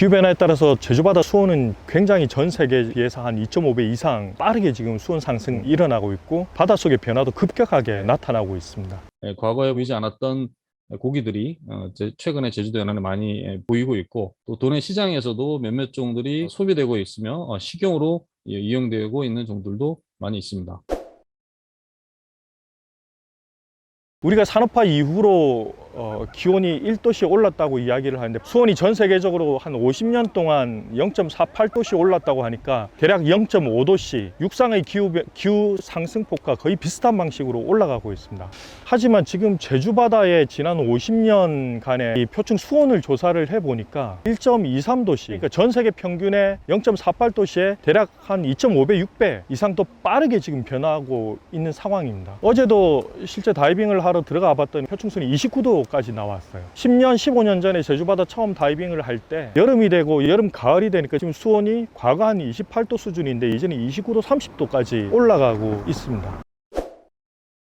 기후 변화에 따라서 제주바다 수온은 굉장히 전 세계에 비해서 한 2.5배 이상 빠르게 지금 수온 상승이 일어나고 있고 바닷속의 변화도 급격하게 나타나고 있습니다. 예, 과거에 보이지 않았던 고기들이 어, 제- 최근에 제주도 연안에 많이 예, 보이고 있고 또 도내 시장에서도 몇몇 종들이 소비되고 있으며 어, 식용으로 예, 이용되고 있는 종들도 많이 있습니다. 우리가 산업화 이후로 어, 기온이 1도씩 올랐다고 이야기를 하는데 수온이 전 세계적으로 한 50년 동안 0.48도씩 올랐다고 하니까 대략 0.5도씩 육상의 기후, 변- 기후 상승폭과 거의 비슷한 방식으로 올라가고 있습니다. 하지만 지금 제주 바다에 지난 50년간의 이 표층 수온을 조사를 해보니까 1.23도씩 그러니까 전 세계 평균의 0.48도씨에 대략 한 2.5배, 6배 이상 더 빠르게 지금 변화하고 있는 상황입니다. 어제도 실제 다이빙을 하러 들어가 봤더니 표층수온이 29도 까지 나왔어요. 10년, 15년 전에 제주바다 처음 다이빙을 할 때 여름이 되고 여름, 가을이 되니까 지금 수온이 과거 한 28도 수준인데 이제는 29도, 30도까지 올라가고 있습니다.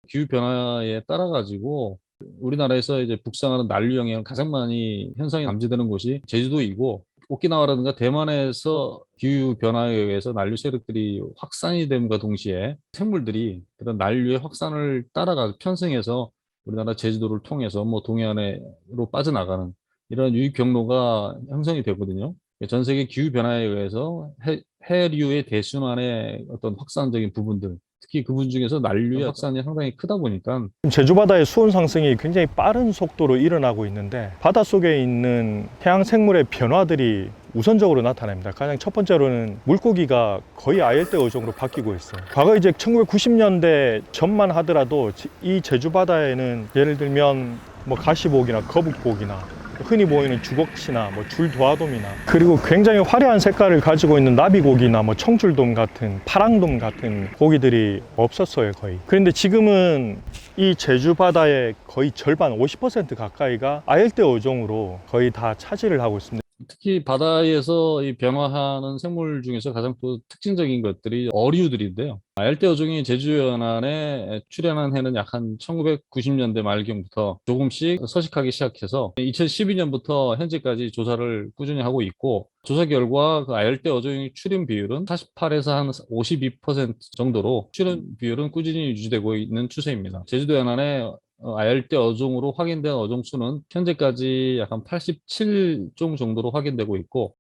기후 변화에 따라 가지고 우리나라에서 이제 북상하는 난류 영향 가장 많이 현상이 감지되는 곳이 제주도이고 오키나와라든가 대만에서 기후 변화에 의해서 난류 세력들이 확산이 됨과 동시에 생물들이 그런 난류의 확산을 따라가 편승해서 우리나라 제주도를 통해서 뭐 동해안으로 빠져나가는 이런 유입 경로가 형성이 되거든요. 전 세계 기후 변화에 의해서 해, 해류의 대순환의 어떤 확산적인 부분들 특히 그 부분 중에서 난류의 확산이 상당히 크다 보니까 지금 제주 바다의 수온 상승이 굉장히 빠른 속도로 일어나고 있는데 바닷 속에 있는 해양 생물의 변화들이 우선적으로 나타납니다. 가장 첫 번째로는 물고기가 거의 아열대 어종으로 바뀌고 있어요. 과거 이제 1990년대 전만 하더라도 지- 이 제주 바다에는 예를 들면 뭐 가시복이나 거북복이나 흔히 보이는 주걱치나 뭐 줄도화돔이나 그리고 굉장히 화려한 색깔을 가지고 있는 나비고기나 뭐 청줄돔 같은 파랑돔 같은 고기들이 없었어요 거의 그런데 지금은 이 제주 바다의 거의 절반 50% 가까이가 아열대 어종으로 거의 다 차지를 하고 있습니다 특히 바다에서 이 변화하는 생물 중에서 가장 또 특징적인 것들이 어류들인데요. 아열대 어종이 제주 연안에 출현한 해는 약 한 1990년대 말경부터 조금씩 서식하기 시작해서 2012년부터 현재까지 조사를 꾸준히 하고 있고 조사 결과 그 아열대 어종의 출현 비율은 48에서 한 52% 정도로 출현 비율은 꾸준히 유지되고 있는 추세입니다. 제주도 연안에 어, 아열대 어종으로 확인된 어종 수는 현재까지 약 한 87종 정도로 확인되고 있고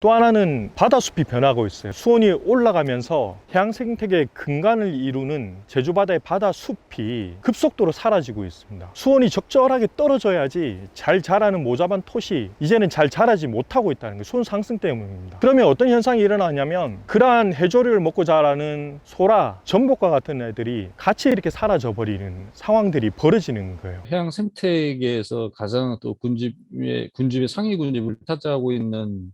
또 하나는 바다숲이 변하고 있어요. 수온이 올라가면서 해양 생태계의 근간을 이루는 제주 바다의 바다숲이 급속도로 사라지고 있습니다. 수온이 적절하게 떨어져야지 잘 자라는 모자반 톳이 이제는 잘 자라지 못하고 있다는 거예요. 수온 상승 때문입니다. 그러면 어떤 현상이 일어나냐면 그러한 해조류를 먹고 자라는 소라, 전복과 같은 애들이 같이 이렇게 사라져 버리는 상황들이 벌어지는 거예요. 해양 생태계에서 가장 또 군집의 군집의 상위 군집을 차지하고 있는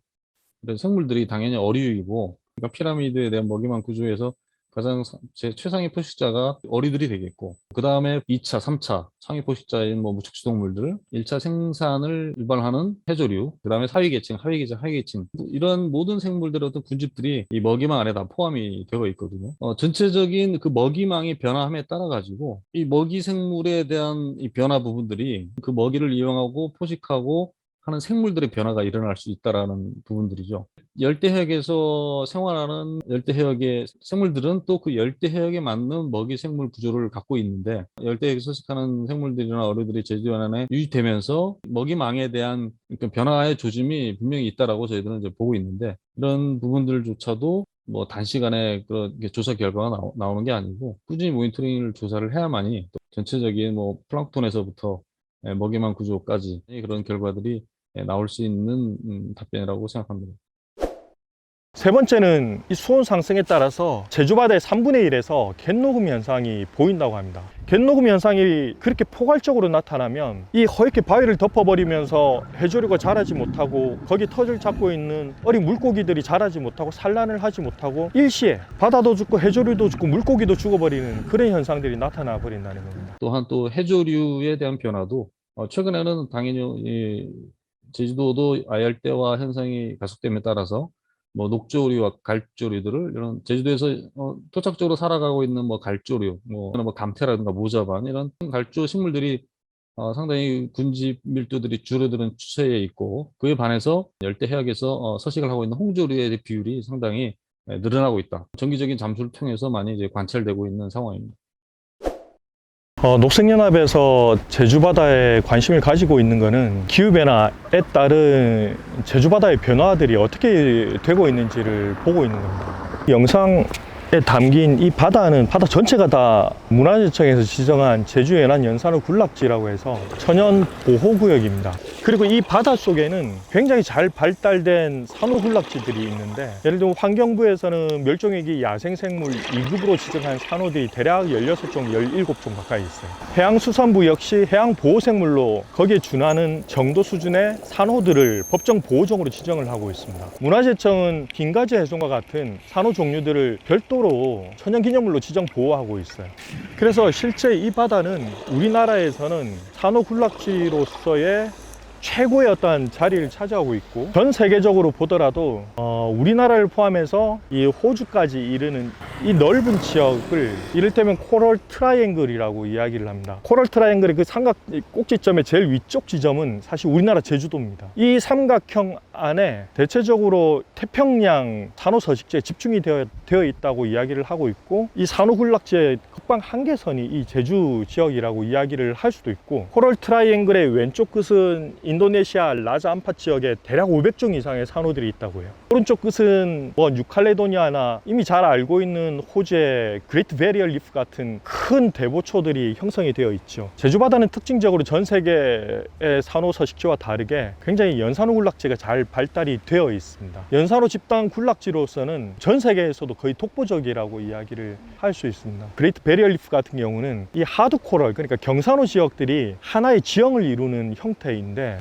그런 생물들이 당연히 어류이고 그러니까 피라미드에 대한 먹이만 구조에서 가장 사- 제 최상위 포식자가 어류들이 되겠고 그 다음에 2차, 3차 상위 포식자인 뭐 무척지 동물들, 1차 생산을 유발하는 해조류, 그 다음에 사위계층, 하위계층, 하위계층 이런 모든 생물들의 어떤 군집들이 이 먹이망 안에 다 포함이 되어 있거든요. 어, 전체적인 그 먹이망이 변화함에 따라 가지고 이 먹이 생물에 대한 이 변화 부분들이 그 먹이를 이용하고 포식하고 하는 생물들의 변화가 일어날 수 있다라는 부분들이죠. 열대 해역에서 생활하는 열대 해역의 생물들은 또 그 열대 해역에 맞는 먹이 생물 구조를 갖고 있는데 열대 해역에서 서식하는 생물들이나 어류들이 제주 연안에 유입되면서 먹이망에 대한 그러니까 변화의 조짐이 분명히 있다라고 저희들은 이제 보고 있는데 이런 부분들조차도 뭐 단시간에 그런 게 조사 결과가 나오, 나오 는 게 아니고 꾸준히 모니터링을 조사를 해야만이 또 전체적인 뭐 플랑크톤에서부터 예, 먹이망 구조까지 그런 결과들이 예, 나올 수 있는 음, 답변이라고 생각합니다. 세 번째는 이 수온 상승에 따라서 제주바다의 3분의 1에서 갯녹음 현상이 보인다고 합니다. 갯녹음 현상이 그렇게 포괄적으로 나타나면 이 허옇게 바위를 덮어버리면서 해조류가 자라지 못하고 거기 터를 잡고 있는 어린 물고기들이 자라지 못하고 산란을 하지 못하고 일시에 바다도 죽고 해조류도 죽고 물고기도 죽어버리는 그런 현상들이 나타나 버린다는 겁니다. 또한 또 해조류에 대한 변화도 어, 최근에는 당연히 이 제주도도 아열대화 현상이 가속됨에 따라서 뭐 녹조류와 갈조류들을 이런 제주도에서 어, 토착적으로 살아가고 있는 뭐 갈조류, 뭐, 뭐 감태라든가 모자반 이런 갈조 식물들이 어, 상당히 군집 밀도들이 줄어드는 추세에 있고 그에 반해서 열대 해역에서 어, 서식을 하고 있는 홍조류의 비율이 상당히 예, 늘어나고 있다. 정기적인 잠수를 통해서 많이 이제 관찰되고 있는 상황입니다. 어, 녹색연합에서 제주바다에 관심을 가지고 있는 것은 기후변화에 따른 제주바다의 변화들이 어떻게 되고 있는지를 보고 있는 겁니다. 영상에 담긴 이 바다는 바다 전체가 다 문화재청에서 지정한 제주연안 연산호 군락지라고 해서 천연 보호구역입니다. 그리고 이 바다 속에는 굉장히 잘 발달된 산호 군락지들이 있는데 예를 들면 환경부에서는 멸종위기 야생생물 2급으로 지정한 산호들이 대략 16종, 17종 가까이 있어요. 해양수산부 역시 해양보호생물로 거기에 준하는 정도 수준의 산호들을 법정 보호종으로 지정을 하고 있습니다. 문화재청은 긴가지 해송과 같은 산호 종류들을 별도로 천연기념물로 지정 보호하고 있어요. 그래서 실제 이 바다는 우리나라에서는 산호 군락지로서의 최고의 어떤 자리를 차지하고 있고 전 세계적으로 보더라도 어, 우리나라를 포함해서 이 호주까지 이르는 이 넓은 지역을 이를테면 코럴 트라이앵글이라고 이야기를 합니다. 코럴 트라이앵글의 그 삼각 꼭지점의 제일 위쪽 지점은 사실 우리나라 제주도입니다. 이 삼각형 안에 대체적으로 태평양 산호 서식지에 집중이 되어, 되어 있다고 이야기를 하고 있고 이 산호 군락지의 극방 한계선이 이 제주 지역이라고 이야기를 할 수도 있고 코럴 트라이앵글의 왼쪽 끝은 인도네시아 라자 암파 지역에 대략 500종 이상의 산호들이 있다고 해요. 오른쪽 끝은 뭐 뉴칼레도니아나 이미 잘 알고 있는 호주의 그레이트 베리얼 리프 같은 큰 대보초들이 형성이 되어 있죠. 제주 바다는 특징적으로 전 세계의 산호 서식지와 다르게 굉장히 연산호 군락지가 잘 발달이 되어 있습니다. 연산호 집단 군락지로서는 전 세계에서도 거의 독보적이라고 이야기를 할 수 있습니다. 그레이트 베리얼 리프 같은 경우는 이 하드 코럴 그러니까 경산호 지역들이 하나의 지형을 이루는 형태인데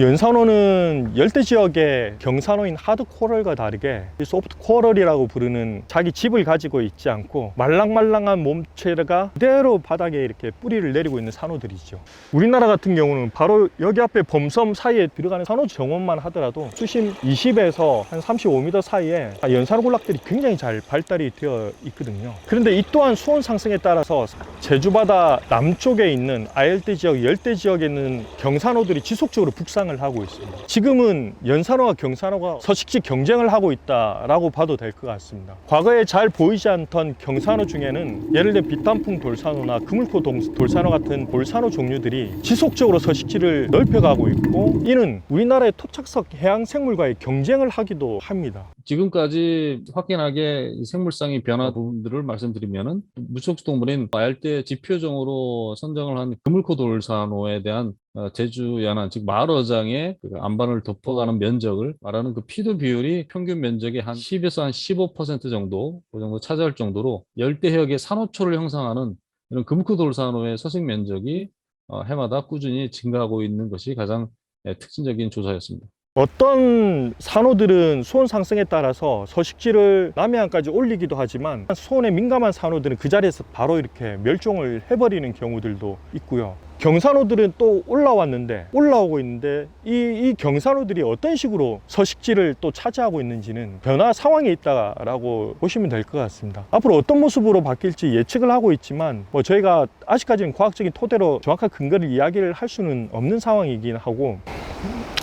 연산호는 열대 지역의 경산호인 하드 코럴과 다르게 이 소프트 코럴이라고 부르는 자기 집을 가지고 있지 않고 말랑말랑한 몸체가 그대로 바닥에 이렇게 뿌리를 내리고 있는 산호들이죠. 우리나라 같은 경우는 바로 여기 앞에 범섬 사이에 들어가는 산호 정원만 하더라도 수심 20에서 한 35m 사이에 연산호 군락들이 굉장히 잘 발달이 되어 있거든요. 그런데 이 또한 수온 상승에 따라서 제주바다 남쪽에 있는 아열대 지역, 열대 지역에 있는 경산호들이 지속적으로 북상 을 하고 있습니다. 지금은 연산호와 경산호가 서식지 경쟁을 하고 있다라고 봐도 될 것 같습니다. 과거에 잘 보이지 않던 경산호 중에는 예를 들어 비탄풍 돌산호나 그물코 동- 돌산호 같은 돌산호 종류들이 지속적으로 서식지를 넓혀가고 있고 이는 우리나라의 토착석 해양 생물과의 경쟁을 하기도 합니다. 지금까지 확연하게 이 생물상의 변화 부분들을 말씀드리면은 무척 동물인 알대 지표종으로 선정을 한 그물코 돌산호에 대한 어, 제주 연안 즉 마을어장의 그 안반을 덮어가는 면적을 말하는 그 피도 비율이 평균 면적의 한 10에서 한 15% 정도 그 정도 차지할 정도로 열대 해역의 산호초를 형성하는 이런 그물코 돌산호의 서식 면적이 어, 해마다 꾸준히 증가하고 있는 것이 가장 예, 특징적인 조사였습니다. 어떤 산호들은 수온 상승에 따라서 서식지를 남해안까지 올리기도 하지만 수온에 민감한 산호들은 그 자리에서 바로 이렇게 멸종을 해버리는 경우들도 있고요. 경산호들은 또 올라왔는데 올라오고 있는데 이, 이 경산호들이 어떤 식으로 서식지를 또 차지하고 있는지는 변화 상황에 있다라고 보시면 될 것 같습니다. 앞으로 어떤 모습으로 바뀔지 예측을 하고 있지만 뭐 저희가 아직까지는 과학적인 토대로 정확한 근거를 이야기를 할 수는 없는 상황이긴 하고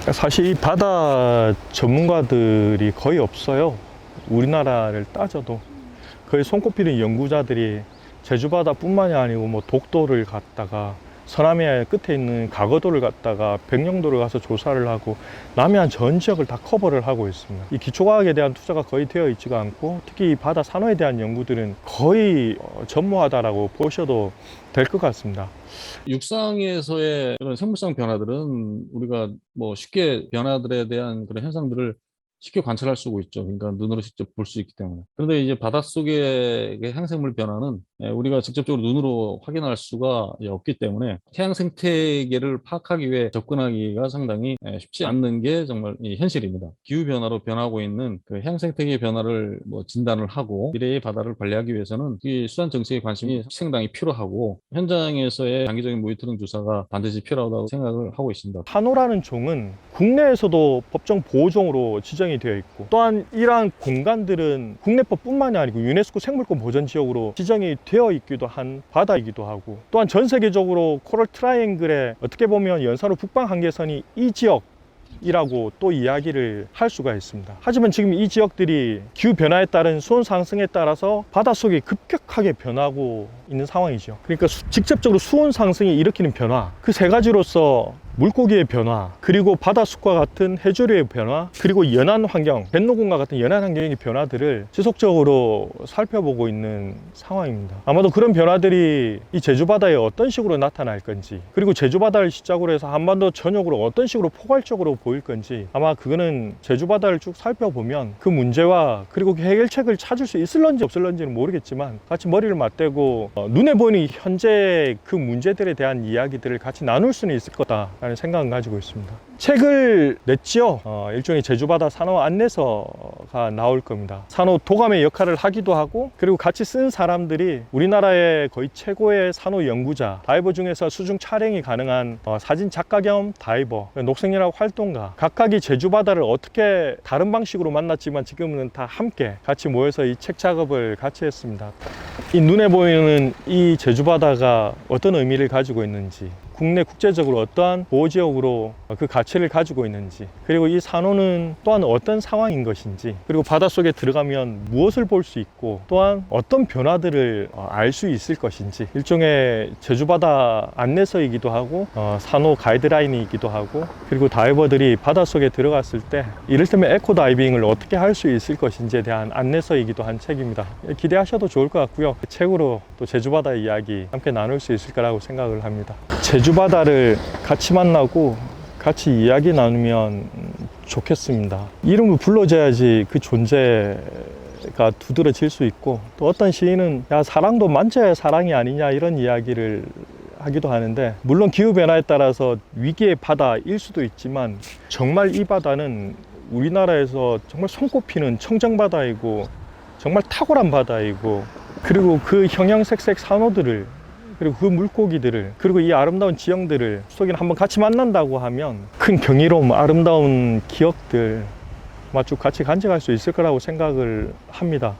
사실 이 바다 전문가들이 거의 없어요. 우리나라를 따져도 거의 손꼽히는 연구자들이 제주바다뿐만이 아니고 뭐 독도를 갔다가 서남해 끝에 있는 가거도를 갔다가 백령도를 가서 조사를 하고 남해안 전 지역을 다 커버를 하고 있습니다. 이 기초과학에 대한 투자가 거의 되어 있지가 않고 특히 이 바다 산호에 대한 연구들은 거의 어, 전무하다라고 보셔도 될 것 같습니다. 육상에서의 그런 생물성 변화들은 우리가 뭐 쉽게 변화들에 대한 그런 현상들을 쉽게 관찰할 수 있죠. 그러니까 눈으로 직접 볼 수 있기 때문에. 그런데 이제 바닷속의 그 해양생물 변화는 예, 우리가 직접적으로 눈으로 확인할 수가 예, 없기 때문에 해양 생태계를 파악하기 위해 접근하기가 상당히 예, 쉽지 않는 게 정말 이 현실입니다. 기후 변화로 변하고 있는 그 해양 생태계 변화를 뭐 진단을 하고 미래의 바다를 관리하기 위해서는 이 수산 정책에 관심이 상당히 필요하고 현장에서의 장기적인 모니터링 조사가 반드시 필요하다고 생각을 하고 있습니다. 산호라는 종은 국내에서도 법정 보호종으로 지정이 되어 있고 또한 이러한 공간들은 국내법뿐만이 아니고 유네스코 생물권 보전 지역으로 지정이 되어 있기도 한 바다이기도 하고 또한 전 세계적으로 코럴 트라이앵글에 어떻게 보면 연산후 북방 한계선이 이 지역 이라고 또 이야기를 할 수가 있습니다. 하지만 지금 이 지역들이 기후 변화에 따른 수온 상승에 따라서 바닷속이 급격하게 변하고 있는 상황이죠. 그러니까 수- 직접적으로 수온 상승이 일으키는 변화 그 세 가지로서 물고기의 변화, 그리고 바닷속과 같은 해조류의 변화, 그리고 연안 환경, 뱃노군과 같은 연안 환경의 변화들을 지속적으로 살펴보고 있는 상황입니다. 아마도 그런 변화들이 이 제주바다에 어떤 식으로 나타날 건지, 그리고 제주바다를 시작으로 해서 한반도 전역으로 어떤 식으로 포괄적으로 보일 건지, 아마 그거는 제주바다를 쭉 살펴보면 그 문제와 그리고 그 해결책을 찾을 수 있을런지 없을런지는 모르겠지만 같이 머리를 맞대고 어, 눈에 보이는 현재 그 문제들에 대한 이야기들을 같이 나눌 수는 있을 거다 라는 생각은 가지고 있습니다. 책을 냈지요. 어, 일종의 제주바다 산호 안내서가 나올 겁니다. 산호 도감의 역할을 하기도 하고 그리고 같이 쓴 사람들이 우리나라의 거의 최고의 산호 연구자 다이버 중에서 수중 촬영이 가능한 어, 사진 작가 겸 다이버 녹색연합 활동가 각각이 제주바다를 어떻게 다른 방식으로 만났지만 지금은 다 함께 같이 모여서 이 책 작업을 같이 했습니다. 이 눈에 보이는 이 제주바다가 어떤 의미를 가지고 있는지 국내 국제적으로 어떠한 보호지역으로 그 가치를 가지고 있는지 그리고 이 산호는 또한 어떤 상황인 것인지 그리고 바닷속에 들어가면 무엇을 볼 수 있고 또한 어떤 변화들을 어, 알수 있을 것인지 일종의 제주바다 안내서이기도 하고 어, 산호 가이드라인이기도 하고 그리고 다이버들이 바닷속에 들어갔을 때 이를테면 에코 다이빙을 어떻게 할 수 있을 것인지에 대한 안내서이기도 한 책입니다. 기대하셔도 좋을 것 같고요. 그 책으로 또 제주바다 이야기 함께 나눌 수 있을 거라고 생각을 합니다. 제주 바다를 같이 만나고 같이 이야기 나누면 좋겠습니다. 이름을 불러줘야지 그 존재가 두드러질 수 있고 또 어떤 시인은 야 사랑도 만져야 사랑이 아니냐 이런 이야기를 하기도 하는데 물론 기후 변화에 따라서 위기의 바다일 수도 있지만 정말 이 바다는 우리나라에서 정말 손꼽히는 청정 바다이고 정말 탁월한 바다이고 그리고 그 형형색색 산호들을 그리고 그 물고기들을 그리고 이 아름다운 지형들을 속에 한번 같이 만난다고 하면 큰 경이로움, 아름다운 기억들 아마 쭉 같이 간직할 수 있을 거라고 생각을 합니다.